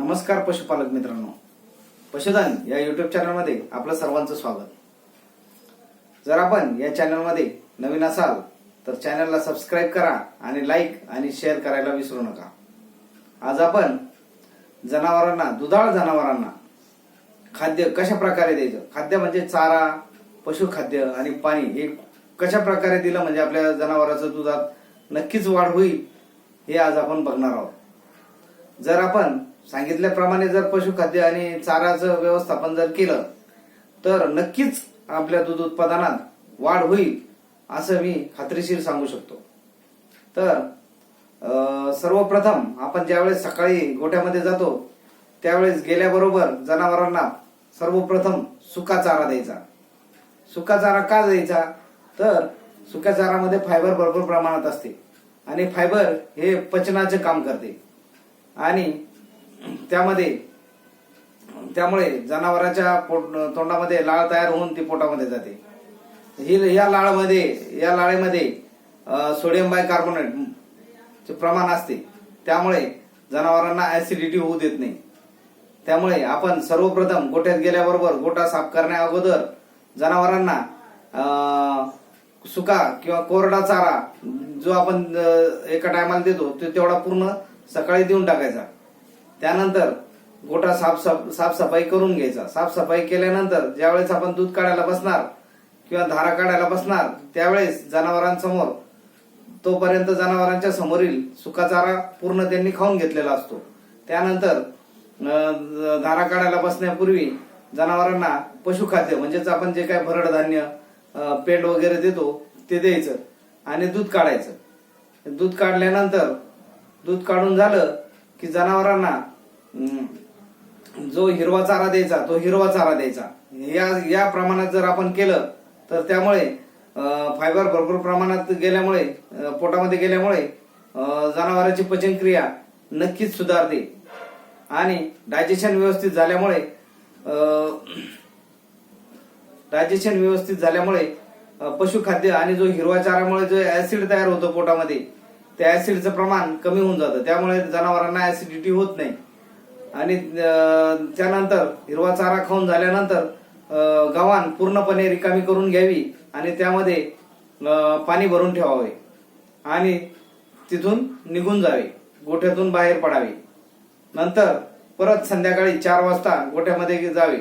नमस्कार पशुपालक मित्रांनो. पशुधन या युट्यूब चॅनलमध्ये आपलं सर्वांचं स्वागत. जर आपण या चॅनलमध्ये नवीन असाल तर चॅनलला सबस्क्राईब करा आणि लाईक आणि शेअर करायला विसरू नका. आज आपण जनावरांना दुधाळ जनावरांना खाद्य कशा प्रकारे द्यायचं? खाद्य म्हणजे चारा पशुखाद्य आणि पाणी हे कशा प्रकारे दिलं म्हणजे आपल्या जनावराचं दुधात नक्कीच वाढ होईल हे आज आपण बघणार आहोत. जर आपण सांगितल्याप्रमाणे जर पशुखाद्य आणि चाराचं व्यवस्थापन जर केलं तर नक्कीच आपल्या दूध उत्पादनात वाढ होईल असं मी खात्रीशीर सांगू शकतो. तर सर्वप्रथम आपण ज्यावेळेस सकाळी गोठ्यामध्ये जातो त्यावेळेस गेल्याबरोबर जनावरांना सर्वप्रथम सुका चारा द्यायचा. सुका चारा का द्यायचा? तर सुक्या चारामध्ये फायबर भरपूर प्रमाणात असते आणि फायबर हे पचनाचे काम करते. आणि त्यामध्ये त्यामुळे जनावरांच्या पोट तोंडामध्ये लाळ तयार होऊन ती पोटामध्ये जाते. ही या लाळमध्ये या लाळेमध्ये सोडियम बायकार्बोनेट चे प्रमाण असते. त्यामुळे जनावरांना ऍसिडिटी होऊ देत नाही. त्यामुळे आपण सर्वप्रथम गोठ्यात गेल्याबरोबर गोठा साफ करण्या अगोदर जनावरांना सुका किंवा कोरडा चारा जो आपण एका टायमाला देतो तो तेवढा पूर्ण सकाळी देऊन टाकायचा. त्यानंतर गोठा साफसाफ साफसफाई करून घ्यायचा. साफसफाई केल्यानंतर ज्यावेळेस आपण दूध काढायला बसणार किंवा धारा काढायला बसणार त्यावेळेस जनावरांसमोर तोपर्यंत जनावरांच्या समोरील सुका चारा पूर्ण त्यांनी खाऊन घेतलेला असतो. त्यानंतर धारा काढायला बसण्यापूर्वी जनावरांना पशुखाद्य म्हणजेच आपण जे काय भरड धान्य पेंड वगैरे देतो ते द्यायचं आणि दूध काढायचं. दूध काढल्यानंतर दूध काढून झालं की जनावरांना जो हिरवा चारा द्यायचा तो हिरवा चारा द्यायचा. या या प्रमाणात जर आपण केलं तर त्यामुळे फायबर भरपूर प्रमाणात गेल्यामुळे पोटामध्ये गेल्यामुळे जनावराची जनावरांची पचनक्रिया नक्कीच सुधारते. आणि डायजेशन व्यवस्थित झाल्यामुळे डायजेशन व्यवस्थित झाल्यामुळे पशुखाद्य आणि जो हिरवा चारामुळे जो ऍसिड तयार होतो पोटामध्ये त्या ऍसिडचं प्रमाण कमी होऊन जातं. त्यामुळे जनावरांना ऍसिडिटी होत नाही. आणि त्यानंतर हिरवा चारा खाऊन झाल्यानंतर गव्हाण पूर्णपणे रिकामी करून घ्यावी आणि त्यामध्ये पाणी भरून ठेवावे. आणि तिथून निघून जावे. गोठ्यातून बाहेर पडावे. नंतर परत संध्याकाळी चार वाजता गोठ्यामध्ये जावे.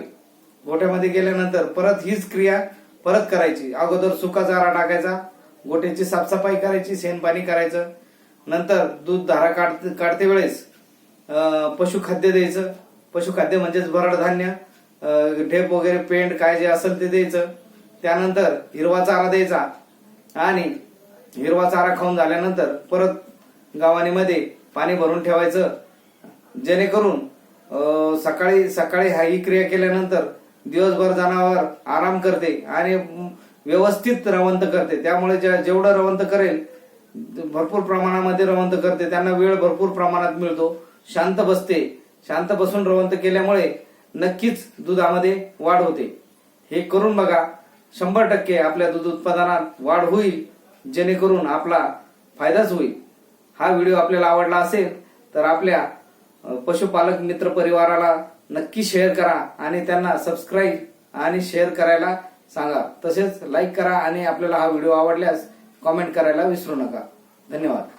गोठ्यामध्ये गेल्यानंतर परत हीच क्रिया परत करायची. अगोदर सुका चारा टाकायचा. गोठ्याची साफसफाई करायची शेणपाणी करायचं. नंतर दूध धारा काढते काढते वेळेस पशुखाद्य द्यायचं. पशुखाद्य म्हणजेच भरड धान्य ढेप वगैरे पेंट काय जे असेल ते द्यायचं. त्यानंतर हिरवा चारा द्यायचा आणि हिरवा चारा खाऊन झाल्यानंतर परत गावानीमध्ये पाणी भरून ठेवायचं. जेणेकरून सकाळी सकाळी हा ही क्रिया केल्यानंतर दिवसभर जनावर आराम करते आणि व्यवस्थित रवंत करते. त्यामुळे जेवढं रवंत करेल भरपूर प्रमाणामध्ये रवंत करते. त्यांना वेळ भरपूर प्रमाणात मिळतो. शांत बसते. शांत बसून रवंत केल्यामुळे नक्कीच दुधामध्ये वाढ होते. हे करून बघा शंभर टक्के आपल्या दूध उत्पादनात वाढ होईल जेणेकरून आपला फायदाच होईल. हा व्हिडिओ आपल्याला आवडला असेल तर आपल्या पशुपालक मित्र परिवाराला नक्की शेअर करा आणि त्यांना सबस्क्राईब आणि शेअर करायला सांगा. तसेच लाईक करा आणि आपल्याला हा व्हिडिओ आवडल्यास कॉमेंट करायला विसरू नका. धन्यवाद.